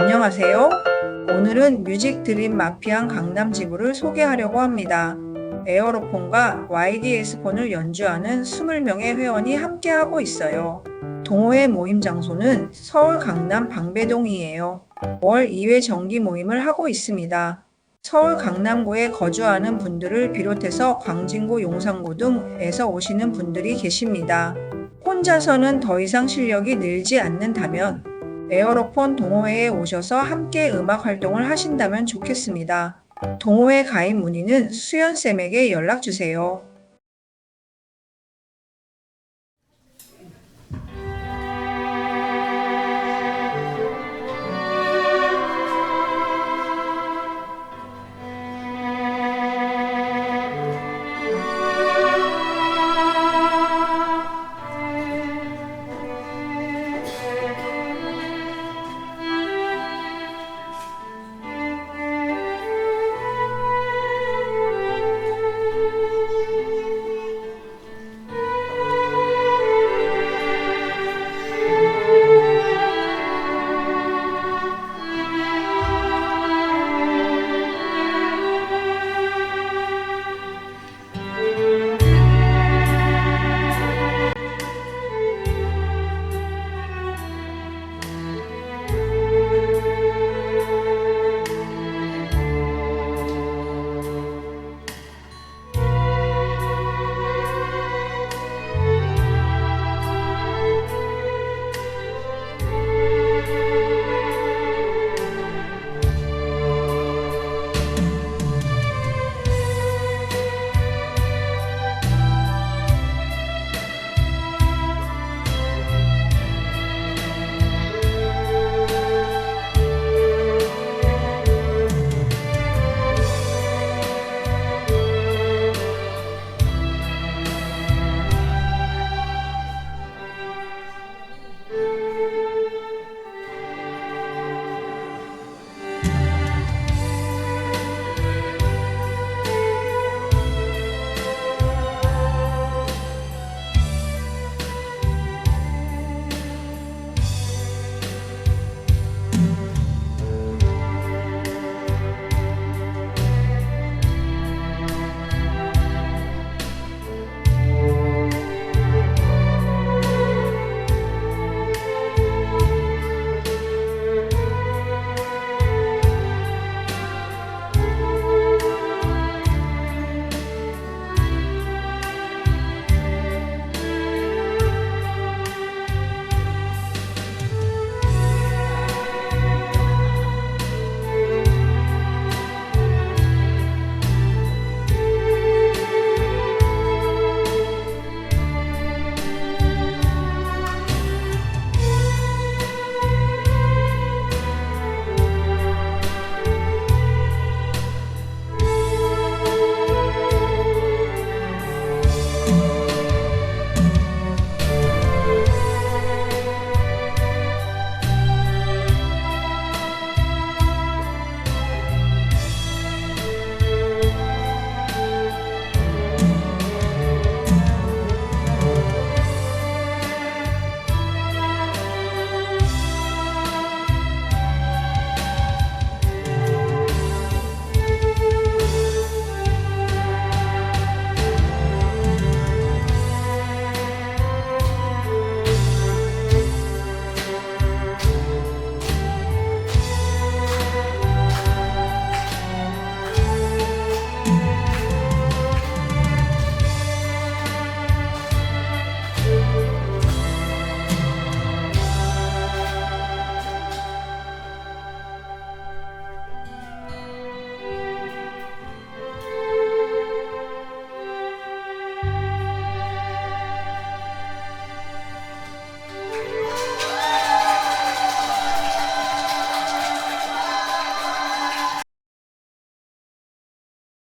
안녕하세요. 오늘은 뮤직 드림 마피안 강남 지부를 소개하려고 합니다. 에어로폰과 YDS 폰을 연주하는 20명의 회원이 함께하고 있어요. 동호회 모임 장소는 서울 강남 방배동이에요. 월 2회 정기 모임을 하고 있습니다. 서울 강남구에 거주하는 분들을 비롯해서 광진구, 용산구 등에서 오시는 분들이 계십니다. 혼자서는 더 이상 실력이 늘지 않는다면 에어로폰 동호회에 오셔서 함께 음악 활동을 하신다면 좋겠습니다. 동호회 가입 문의는 수연쌤에게 연락 주세요.